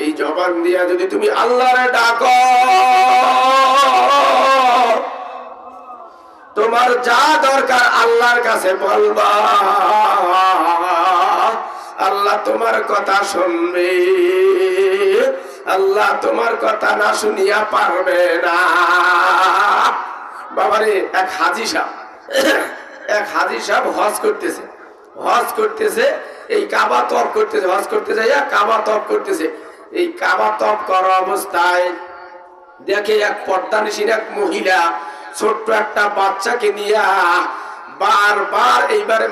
এই জবান দিয়া যদি তুমি আল্লাহরে ডাকো, তোমার যা দরকার আল্লাহর কাছে বলবা। আল্লাহ তোমার কথা শুনবে, আল্লাহ তোমার কথা না শুনিয়া পারবে না। বাবারে, এক হাজি সাহ এক হাজি সাহেব হজ করতেছে হজ করতেছে, এই কাবা তপ করতেছে, হজ করতে যাইয়া কাবা তপ করতেছে। এই কাবা তপ করা অবস্থায় দেখে এক পর্দানিসীন এক মহিলা ছোট্ট একটা বাচ্চাকে নিয়ে বারবার এইবারে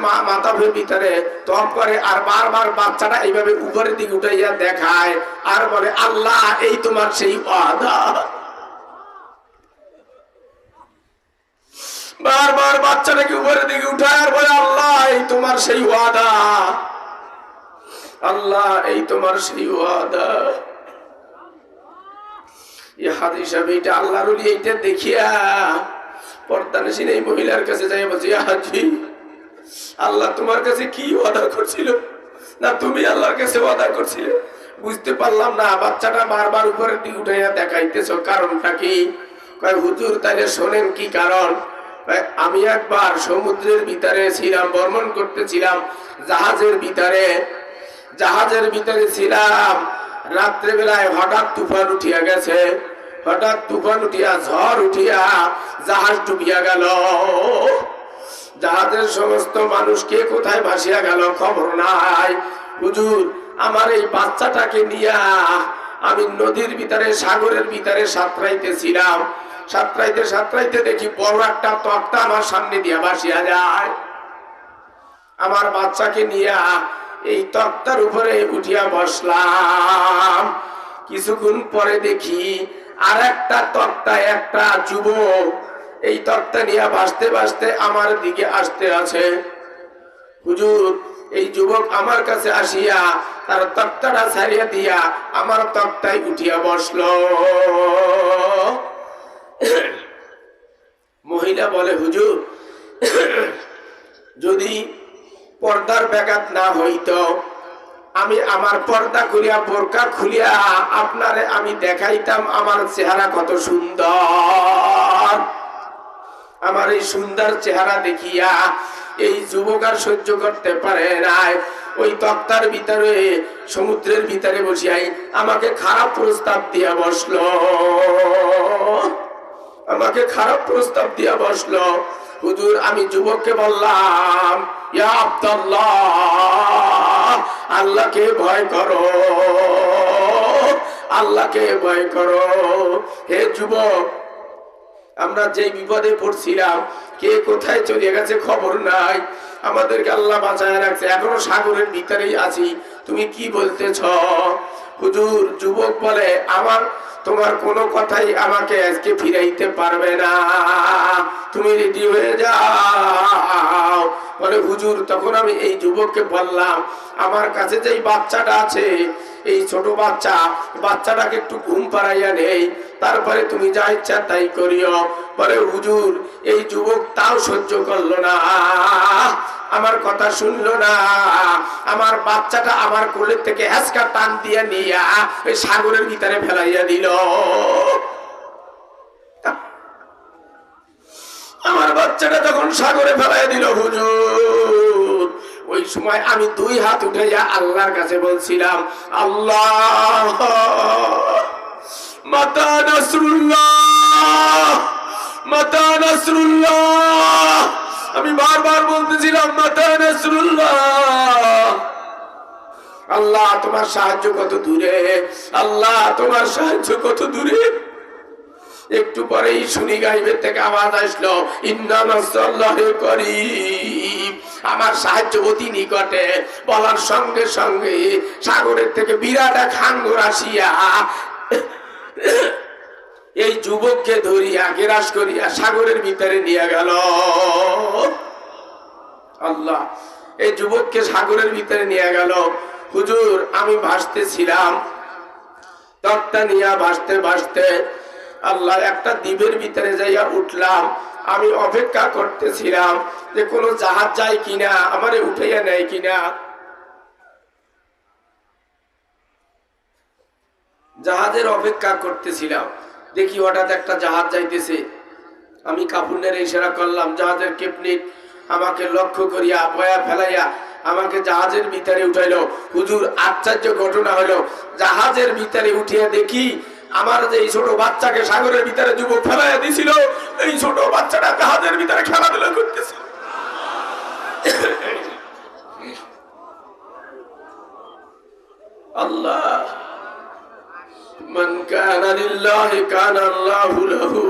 ভিতরে তপ করে আর বারবার বাচ্চাটা এইভাবে উপরের দিকে উঠাইয়া দেখায় আর বলে, আল্লাহ, এই তোমার সেই ওয়াদা। বারবার বাচ্চাটাকে উপরের দিকে উঠায় আর বলে, আল্লাহ, এই তোমার সেই ওয়াদা। আল্লাহ, এই তোমার সেই ওয়াদা। এই হাদিস সাহেব এইটা আল্লাহর এইটা দেখিয়া এই মহিলার কাছে যাই বলছি হাজি, আল্লাহ তোমার কাছে কি ওয়াদা করছিল? না তুমি আল্লাহর কাছে ওয়াদা করছিলে? বুঝতে পারলাম না, বাচ্চাটা বারবার উপরে দিকে উঠাইয়া দেখাইতেছ, কারণটা কি? হুজুর তাহলে শোনেন কি কারণ? আমি একবার সমুদ্রের ভিতরে ছিলাম, ভ্রমণ করতেছিলাম, জাহাজের ভিতরে জাহাজের ভিতরে ছিলাম। রাত্রে বেলায় হঠাৎ তুফান উঠিয়া গেছে। হঠাৎ তুফান উঠিয়া ঝড় উঠিয়া জাহাজ ডুবিয়া গেল। জাহাজের সমস্ত মানুষ কে কোথায় ভাসিয়া গেল খবর নাই। হুজুর, আমার এই বাচ্চাটাকে নিয়া আমি নদীর ভিতরে, সাগরের ভিতরে সাঁতরাইতেছিলাম। সাঁতরাইতে সাঁতরাইতে দেখি বড় একটা তক্তা আমার সামনে দিয়া ভাসিয়া যায়। আমার বাচ্চাকে নিয়ে এই তক্তার উপরে উঠিয়া বসলাম। কিছুক্ষণ পরে দেখি আর একটা তক্তায় একটা যুবক। এই তক্তা নিয়ে ভাসতে ভাসতে আমার দিকে আসতে আছে। হুজুর, এই যুবক আমার কাছে আসিয়া তার তক্তাটা ছাড়িয়া দিয়া আমার তক্তায় উঠিয়া বসল। মহিলা বলে, হুজুর, যদি পর্দার ব্যাঘাত না হইতো। আমি আমার পর্দা খুলিয়া, বোরকা খুলিয়া আপনারে আমি দেখাইতাম, আমার চেহারা কত সুন্দর। আমার এই সুন্দর চেহারা দেখিয়া এই যুবক আর সহ্য করতে পারে নাই। ওই তক্তার ভিতরে, সমুদ্রের ভিতরে বসিয়াই আমাকে খারাপ প্রস্তাব দিয়া বসল। আমাকে খারাপ প্রস্তাব দিয়া বসল। হুজুর, আমি যুবককে বললাম আল্লাহকে ভয় করো, আল্লাহকে ভয় করো। হে যুবক, আমরা যে বিপদে পড়ছিলাম, কে কোথায় চলে গেছে খবর নাই। আমাদেরকে আল্লাহ বাঁচায় রাখছে। এখনও সাগরের ভিতরেই আছি। তুমি কি বলতেছ? হুজুর, যুবক বলে, আমার তোমার কোনো কথাই আমাকে আজকে ফিরাইতে পারবে না। তুমি রেডি হয়ে যাও। বলে, হুজুর, তখন আমি এই যুবককে বললাম, আমার কাছে যেই বাচ্চাটা আছে, এই ছোট বাচ্চা, বাচ্চাটাকে একটু ঘুম পাড়াইয়া নেই, তারপরে তুমি যা ইচ্ছা তাই করিও। পরে হুজুর, এই যুবক তাও সহ্য করল না। আমার কথা শুনলো না। আমার বাচ্চাটা আমার কোলের থেকে হ্যাসকা টান দিয়ে নিয়া ওই সাগরের ভিতরে ফেলাইয়া দিল। আমার বাচ্চাটা যখন সাগরে ফেলাই দিল, হুজুর, ওই সময় আমি দুই হাত উঠাইয়া আল্লাহর কাছে বলছিলাম, আল্লাহ, মাতা নাসরুল্লাহ মাতা নাসরুল্লাহ আমি বারবার বলতেছিলাম আল্লাহ তোমার সাহায্য কত দূরে? আল্লাহ তোমার সাহায্য কত দূরে? একটু পরেই শুনি গাইবের থেকে আওয়াজ আসলো ইন্দানাল্লাহে করিম। আমার সাহায্য অতি নিকটে। বলার সঙ্গে সঙ্গে সাগরের থেকে বিরাট এক হাঙ্গর আসিয়া এই যুবককে ধরিয়া গেরাস করিয়া সাগরের ভিতরে নিয়ে গেল। আল্লাহ, এই যুবককে সাগরের ভিতরে নিয়ে গেল। হুজুর, আমি ভাসতেছিলাম। তক্তা নিয়ে ভাসতে ভাসতে আল্লাহ একটা দ্বীপের ভিতরে যাইয়া উঠলাম। আমি অপেক্ষা করতেছিলাম যে কোনো জাহাজ যায় কিনা, আমারে উঠাইয়া নেয় কিনা। জাহাজের অপেক্ষা করতেছিলাম। দেখি হঠাৎ একটা জাহাজ যাইতেছে। আমি কাপুনের ইশারা করলাম, জাহাজের কেপনিক আমাকে লক্ষ্য করিয়া বয়া ফেলাইয়া আমাকে জাহাজের ভিতরে উঠাইলো। হুজুর, আশ্চর্য ঘটনা হলো জাহাজের ভিতরে উঠিয়া দেখি আমার যে এই ছোট বাচ্চাকে সাগরের ভিতরে যুবক ফেলাইয়া দিছিল, এই ছোট বাচ্চাটা জাহাজের ভিতরে খেলাধুলা করতেছিল আল্লাহ মান কানা লিল্লাহি কানা আল্লাহু লাহু।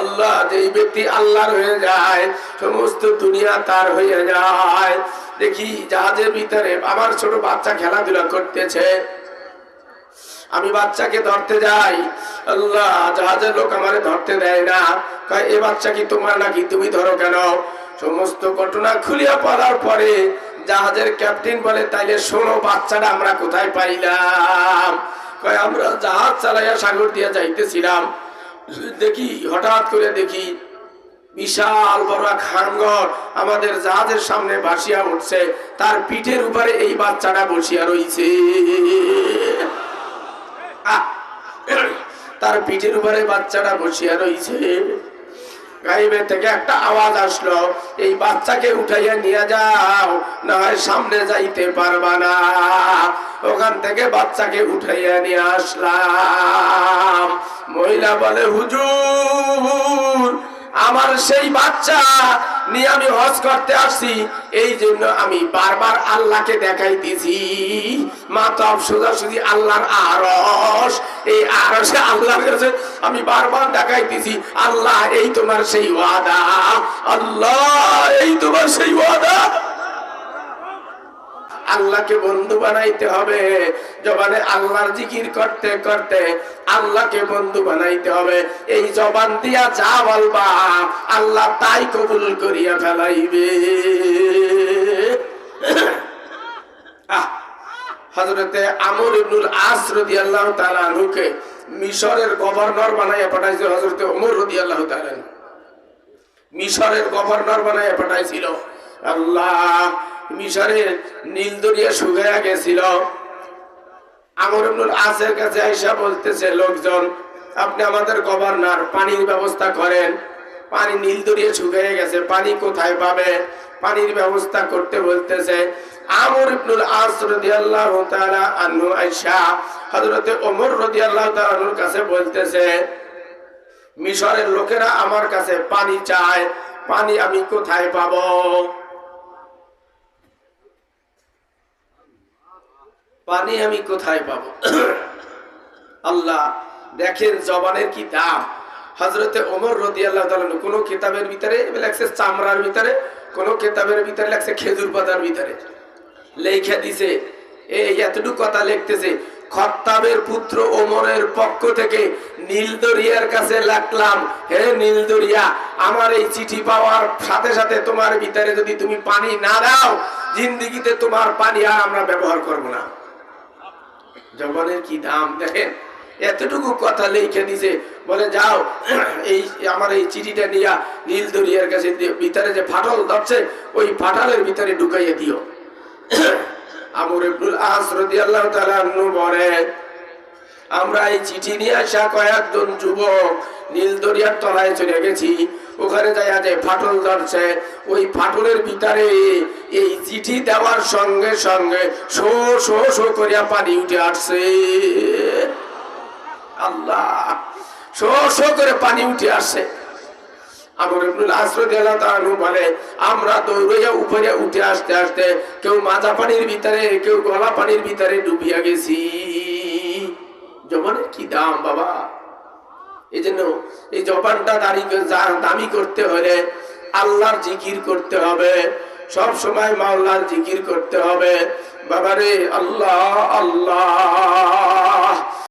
আল্লাহ, যেই ব্যক্তি আল্লাহর হয়ে যায়, সমস্ত দুনিয়া তার হয়ে যায়। দেখি, জাহাজের ভিতরে আমার ছোট বাচ্চা খেলাধুলা করতেছে। আমি বাচ্চাকে ধরতে যাই। আল্লাহ, জাহাজের লোক আমারে ধরতে দেয় না। এ বাচ্চা কি তোমার নাকি? তুমি ধরো কেন? সমস্ত ঘটনা খুলিয়া পড়ার পরে জাহাজের ক্যাপ্টেন বলে, তাইলে শোনো বাচ্চাটা আমরা কোথায় পাইলাম? কয়, আমরা জাহাজ চালাইয়া সাগর দিয়ে যাইতেছিলাম। দেখি, হঠাৎ করে দেখি, বিশাল বড় হাঙ্গর আমাদের জাহাজের সামনে ভাসিয়া উঠছে। তার পিঠের উপরে এই বাচ্চাটা বসিয়া রইছে! তার পিঠের উপরে বাচ্চাটা বসিয়া রইছে। থেকে একটা আওয়াজ আসলো, এই বাচ্চাকে উঠাইয়া নিয়ে যাও, না হয় সামনে যাইতে পারবা না। ওখান থেকে বাচ্চাকে উঠাইয়া নিয়ে আসলাম। মহিলা বলে, হুজুর, আমার সেই বাচ্চা নিয়ে আমি হজ করতে আসছি। এই জন্য আমি বারবার আল্লাহকে দেখাইতেছি। মাতা সোজাসুজি আল্লাহর আরস এই আরসে আল্লাহর কাছে আমি বারবার দেখাইতেছি, আল্লাহ, এই তোমার সেই ওয়াদা। আল্লাহ, এই তোমার সেই ওয়াদা। আল্লাহকে বন্ধু বানাইতে হবে। জবানে আল্লাহর জিকির করতে করতে আল্লাহকে বন্ধু বানাইতে হবে। এই জবান দিয়া যা বলবা আল্লাহ তাই কবুল করিয়া ফেলাইবে। আহ, হযরতে আমর ইবনুল আনহুকে মিশরের গভর্নর বানাইয়া পাঠাইছে হযরতে ওমর তাআলা আনহু। মিশরের গভর্নর বানায় পাঠাইছিল। আল্লাহ মিশরের নীল দরিয়া শুকাইয়া গেছিল। আমর আসের কাছে আইসা বলতেছে, লোকজন, আপনি আমাদের গভর্নর পানির ব্যবস্থা করেন। পানি নীল দরিয়া শুকিয়ে গেছে, পানি কোথায় পাবে? পানির ব্যবস্থা করতে বলতেছে, আমর ইবনুল আস রাদিয়াল্লাহু তাআলা আনহু আয়েশা হযরতে ওমর রাদিয়াল্লাহু তাআলা আনহুর কাছে বলতেছে, মিশরের লোকেরা আমার কাছে পানি চায়, পানি আমি কোথায় পাবো? পানি আমি কোথায় পাবো? আল্লাহ দেখেন জবানের কি দাম। হজরতে ওমর রদি আল্লাহ কোন কিতাবের ভিতরে লেখছে চামড়ার ভিতরে, কোন কিতাবের ভিতরে লেখছে খেজুর পাতার ভিতরে। লেখা দিছে এই এতটুকু কথা লিখতেছে, খত্তাবের পুত্র ওমরের পক্ষ থেকে নীলদরিয়ার কাছে লাগলাম। হে নীলদরিয়া, আমার এই চিঠি পাওয়ার সাথে সাথে তোমার ভিতরে যদি তুমি পানি না দাও, জিন্দিগিতে তোমার পানি আর আমরা ব্যবহার করব না। জবানের কি দাম? দেখেন, এতটুকু কথা লিখে দিছে বলে, যাও, এই আমার এই চিঠিটা নিয়ে নীল দরিয়ার কাছে ভিতরে যে ফাটল ধরছে, ওই ফাটলের ভিতরে ঢুকাইয়ে দিও। আমর ইবনুল আস রাদিয়াল্লাহু তাআলা বলে, আমরা এই চিঠি নিয়ে আসা কয়েকজন যুবক নীল দরিয়ার তলায় চলে গেছি। ওখানে যাইয়া যে ফাটল ধরছে, ওই ফাটলের ভিতরে এই চিঠি দেওয়ার সঙ্গে সঙ্গে শো শো শো করিয়া পানি উঠে আসছে। আল্লাহ, শো শো করে পানি উঠে আসছে। আমর উপরে উঠে আসতে আসতে কেউ মাজা পানির ভিতরে, কেউ গলা পানির ভিতরে ডুবিয়া গেছি। জবানের কি দাম বাবা? এই জন্য এই জবানটা দাঁড়িয়ে দামি করতে হলে আল্লাহর জিকির করতে হবে। সব সময় মাওলার জিকির করতে হবে। বাবারে আল্লাহ আল্লাহ।